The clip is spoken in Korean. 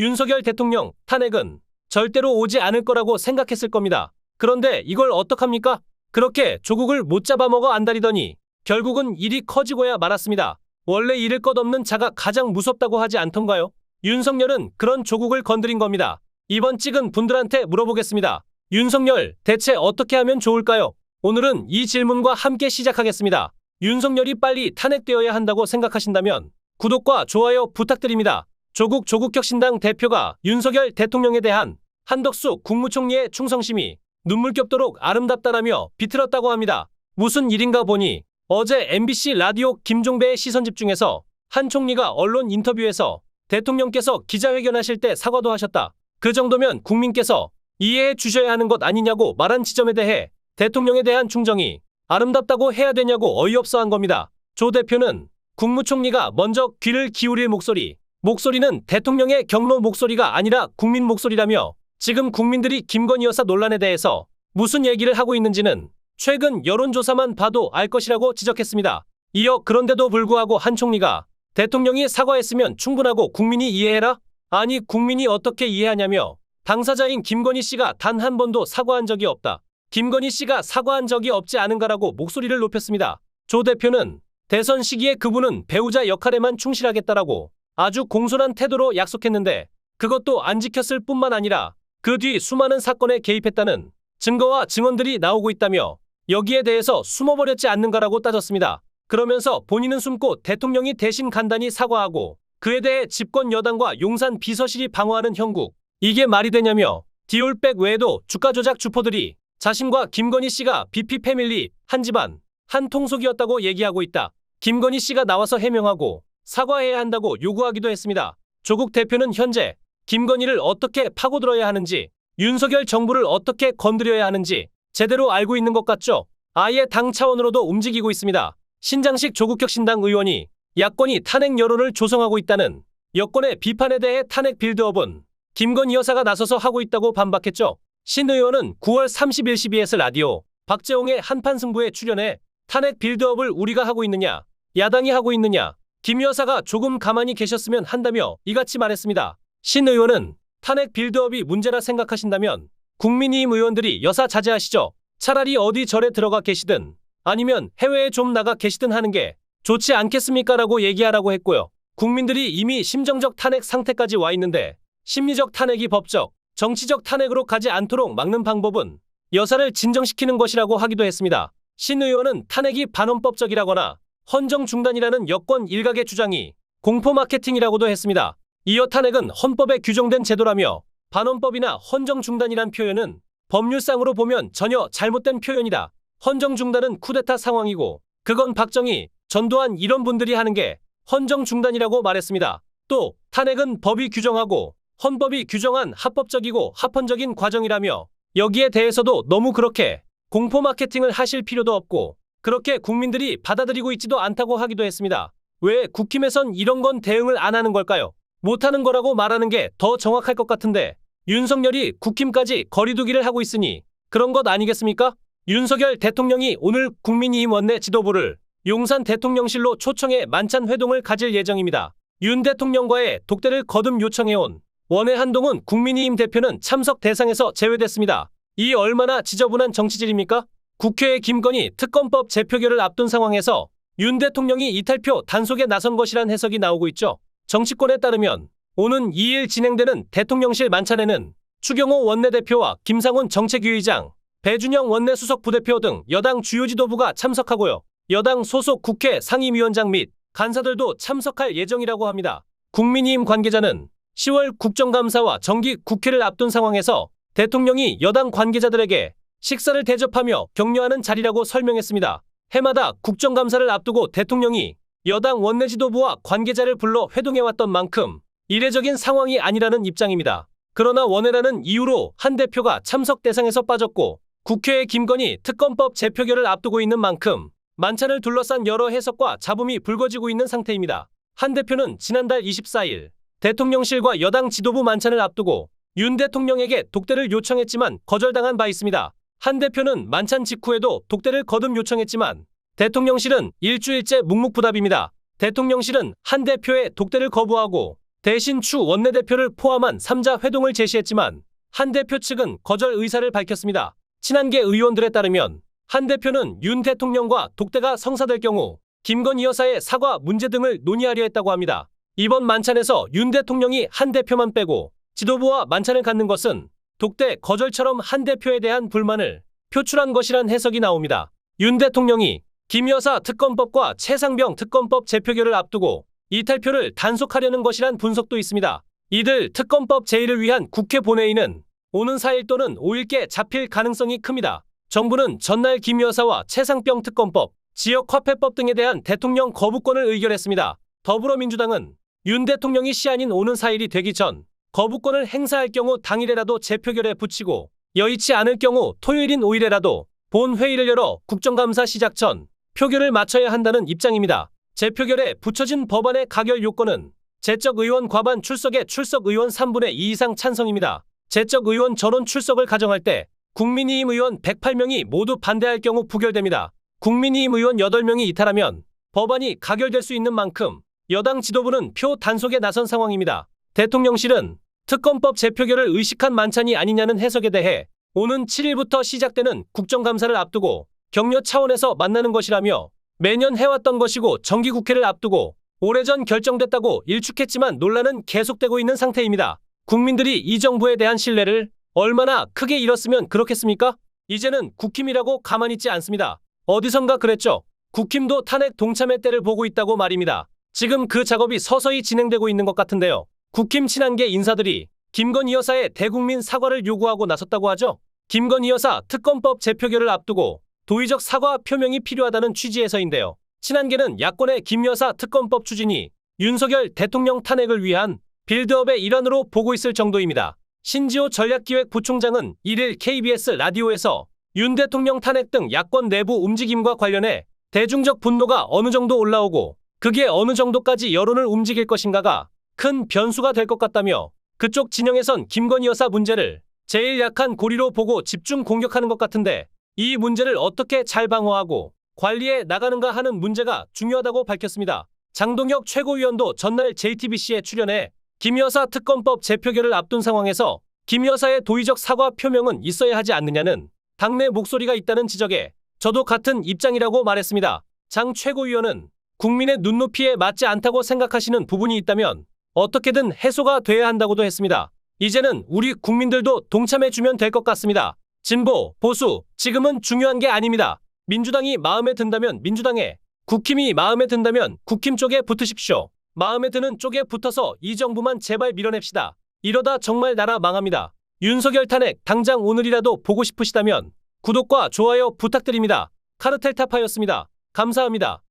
윤석열 대통령 탄핵은 절대로 오지 않을 거라고 생각했을 겁니다. 그런데 이걸 어떡합니까? 그렇게 조국을 못 잡아먹어 안달이더니 결국은 일이 커지고야 말았습니다. 원래 잃을 것 없는 자가 가장 무섭다고 하지 않던가요? 윤석열은 그런 조국을 건드린 겁니다. 이번 찍은 분들한테 물어보겠습니다. 윤석열, 대체 어떻게 하면 좋을까요? 오늘은 이 질문과 함께 시작하겠습니다. 윤석열이 빨리 탄핵되어야 한다고 생각하신다면 구독과 좋아요 부탁드립니다. 조국 조국혁신당 대표가 윤석열 대통령에 대한 한덕수 국무총리의 충성심이 눈물겹도록 아름답다라며 비틀었다고 합니다. 무슨 일인가 보니 어제 MBC 라디오 김종배의 시선 집중에서 한 총리가 언론 인터뷰에서 대통령께서 기자회견하실 때 사과도 하셨다. 그 정도면 국민께서 이해해 주셔야 하는 것 아니냐고 말한 지점에 대해 대통령에 대한 충정이 아름답다고 해야 되냐고 어이없어 한 겁니다. 조 대표는 국무총리가 먼저 귀를 기울일 목소리, 목소리는 대통령의 경로 목소리가 아니라 국민 목소리라며 지금 국민들이 김건희 여사 논란에 대해서 무슨 얘기를 하고 있는지는 최근 여론조사만 봐도 알 것이라고 지적했습니다. 이어 그런데도 불구하고 한 총리가 대통령이 사과했으면 충분하고 국민이 이해해라? 아니 국민이 어떻게 이해하냐며 당사자인 김건희 씨가 단 한 번도 사과한 적이 없다. 김건희 씨가 사과한 적이 없지 않은가라고 목소리를 높였습니다. 조 대표는 대선 시기에 그분은 배우자 역할에만 충실하겠다라고 아주 공손한 태도로 약속했는데 그것도 안 지켰을 뿐만 아니라 그 뒤 수많은 사건에 개입했다는 증거와 증언들이 나오고 있다며 여기에 대해서 숨어버렸지 않는가라고 따졌습니다. 그러면서 본인은 숨고 대통령이 대신 간단히 사과하고 그에 대해 집권 여당과 용산 비서실이 방어하는 형국. 이게 말이 되냐며 디올백 외에도 주가 조작 주포들이 자신과 김건희 씨가 BP 패밀리 한 집안 한 통속이었다고 얘기하고 있다. 김건희 씨가 나와서 해명하고 사과해야 한다고 요구하기도 했습니다. 조국 대표는 현재 김건희를 어떻게 파고들어야 하는지 윤석열 정부를 어떻게 건드려야 하는지 제대로 알고 있는 것 같죠? 아예 당 차원으로도 움직이고 있습니다. 신장식 조국혁신당 의원이 야권이 탄핵 여론을 조성하고 있다는 여권의 비판에 대해 탄핵 빌드업은 김건희 여사가 나서서 하고 있다고 반박했죠. 신 의원은 9월 30일 CBS 라디오 박재홍의 한판 승부에 출연해 탄핵 빌드업을 우리가 하고 있느냐, 야당이 하고 있느냐, 김 여사가 조금 가만히 계셨으면 한다며 이같이 말했습니다. 신 의원은 탄핵 빌드업이 문제라 생각하신다면 국민의힘 의원들이 여사 자제하시죠. 차라리 어디 절에 들어가 계시든 아니면 해외에 좀 나가 계시든 하는 게 좋지 않겠습니까 라고 얘기하라고 했고요. 국민들이 이미 심정적 탄핵 상태까지 와 있는데 심리적 탄핵이 법적, 정치적 탄핵으로 가지 않도록 막는 방법은 여사를 진정시키는 것이라고 하기도 했습니다. 신 의원은 탄핵이 반헌법적이라거나 헌정 중단이라는 여권 일각의 주장이 공포 마케팅이라고도 했습니다. 이어 탄핵은 헌법에 규정된 제도라며 반헌법이나 헌정 중단이란 표현은 법률상으로 보면 전혀 잘못된 표현이다. 헌정 중단은 쿠데타 상황이고 그건 박정희, 전두환 이런 분들이 하는 게 헌정 중단이라고 말했습니다. 또 탄핵은 법이 규정하고 헌법이 규정한 합법적이고 합헌적인 과정이라며 여기에 대해서도 너무 그렇게 공포 마케팅을 하실 필요도 없고 그렇게 국민들이 받아들이고 있지도 않다고 하기도 했습니다. 왜 국힘에선 이런 건 대응을 안 하는 걸까요? 못하는 거라고 말하는 게 더 정확할 것 같은데 윤석열이 국힘까지 거리두기를 하고 있으니 그런 것 아니겠습니까? 윤석열 대통령이 오늘 국민의힘 원내 지도부를 용산 대통령실로 초청해 만찬 회동을 가질 예정입니다. 윤 대통령과의 독대를 거듭 요청해온 원외 한동훈 국민의힘 대표는 참석 대상에서 제외됐습니다. 이 얼마나 지저분한 정치질입니까? 국회의 김건희 특검법 재표결을 앞둔 상황에서 윤 대통령이 이탈표 단속에 나선 것이란 해석이 나오고 있죠. 정치권에 따르면 오는 2일 진행되는 대통령실 만찬에는 추경호 원내대표와 김상훈 정책위의장, 배준영 원내수석 부대표 등 여당 주요 지도부가 참석하고요. 여당 소속 국회 상임위원장 및 간사들도 참석할 예정이라고 합니다. 국민의힘 관계자는 10월 국정감사와 정기 국회를 앞둔 상황에서 대통령이 여당 관계자들에게 식사를 대접하며 격려하는 자리라고 설명했습니다. 해마다 국정감사를 앞두고 대통령이 여당 원내 지도부와 관계자를 불러 회동해왔던 만큼 이례적인 상황이 아니라는 입장입니다. 그러나 원외라는 이유로 한 대표가 참석 대상에서 빠졌고 국회의 김건희 특검법 재표결을 앞두고 있는 만큼 만찬을 둘러싼 여러 해석과 잡음이 불거지고 있는 상태입니다. 한 대표는 지난달 24일 대통령실과 여당 지도부 만찬을 앞두고 윤 대통령에게 독대를 요청했지만 거절당한 바 있습니다. 한 대표는 만찬 직후에도 독대를 거듭 요청했지만 대통령실은 일주일째 묵묵부답입니다. 대통령실은 한 대표의 독대를 거부하고 대신 추 원내대표를 포함한 3자 회동을 제시했지만 한 대표 측은 거절 의사를 밝혔습니다. 친한계 의원들에 따르면 한 대표는 윤 대통령과 독대가 성사될 경우 김건희 여사의 사과 문제 등을 논의하려 했다고 합니다. 이번 만찬에서 윤 대통령이 한 대표만 빼고 지도부와 만찬을 갖는 것은 독대 거절처럼 한 대표에 대한 불만을 표출한 것이란 해석이 나옵니다. 윤 대통령이 김 여사 특검법과 최상병 특검법 재표결을 앞두고 이탈표를 단속하려는 것이란 분석도 있습니다. 이들 특검법 제의를 위한 국회 본회의는 오는 4일 또는 5일께 잡힐 가능성이 큽니다. 정부는 전날 김 여사와 최상병 특검법, 지역화폐법 등에 대한 대통령 거부권을 의결했습니다. 더불어민주당은 윤 대통령이 시한인 오는 4일이 되기 전 거부권을 행사할 경우 당일에라도 재표결에 붙이고 여의치 않을 경우 토요일인 5일에라도 본 회의를 열어 국정감사 시작 전 표결을 마쳐야 한다는 입장입니다. 재표결에 붙여진 법안의 가결 요건은 제적 의원 과반 출석에 출석 의원 3분의 2 이상 찬성입니다. 제적 의원 전원 출석을 가정할 때 국민의힘 의원 108명이 모두 반대할 경우 부결됩니다. 국민의힘 의원 8명이 이탈하면 법안이 가결될 수 있는 만큼 여당 지도부는 표 단속에 나선 상황입니다. 대통령실은 특검법 재표결을 의식한 만찬이 아니냐는 해석에 대해 오는 7일부터 시작되는 국정감사를 앞두고 격려 차원에서 만나는 것이라며 매년 해왔던 것이고 정기국회를 앞두고 오래전 결정됐다고 일축했지만 논란은 계속되고 있는 상태입니다. 국민들이 이 정부에 대한 신뢰를 얼마나 크게 잃었으면 그렇겠습니까? 이제는 국힘이라고 가만히 있지 않습니다. 어디선가 그랬죠. 국힘도 탄핵 동참회 때를 보고 있다고 말입니다. 지금 그 작업이 서서히 진행되고 있는 것 같은데요. 국힘 친한계 인사들이 김건희 여사의 대국민 사과를 요구하고 나섰다고 하죠. 김건희 여사 특검법 재표결을 앞두고 도의적 사과 표명이 필요하다는 취지에서인데요. 친한계는 야권의 김 여사 특검법 추진이 윤석열 대통령 탄핵을 위한 빌드업의 일환으로 보고 있을 정도입니다. 신지호 전략기획부총장은 1일 KBS 라디오에서 윤 대통령 탄핵 등 야권 내부 움직임과 관련해 대중적 분노가 어느 정도 올라오고 그게 어느 정도까지 여론을 움직일 것인가가 큰 변수가 될 것 같다며 그쪽 진영에선 김건희 여사 문제를 제일 약한 고리로 보고 집중 공격하는 것 같은데 이 문제를 어떻게 잘 방어하고 관리해 나가는가 하는 문제가 중요하다고 밝혔습니다. 장동혁 최고위원도 전날 JTBC에 출연해 김 여사 특검법 재표결을 앞둔 상황에서 김 여사의 도의적 사과 표명은 있어야 하지 않느냐는 당내 목소리가 있다는 지적에 저도 같은 입장이라고 말했습니다. 장 최고위원은 국민의 눈높이에 맞지 않다고 생각하시는 부분이 있다면 어떻게든 해소가 돼야 한다고도 했습니다. 이제는 우리 국민들도 동참해주면 될 것 같습니다. 진보, 보수, 지금은 중요한 게 아닙니다. 민주당이 마음에 든다면 민주당에, 국힘이 마음에 든다면 국힘 쪽에 붙으십시오. 마음에 드는 쪽에 붙어서 이 정부만 제발 밀어냅시다. 이러다 정말 나라 망합니다. 윤석열 탄핵 당장 오늘이라도 보고 싶으시다면 구독과 좋아요 부탁드립니다. 카르텔 타파였습니다. 감사합니다.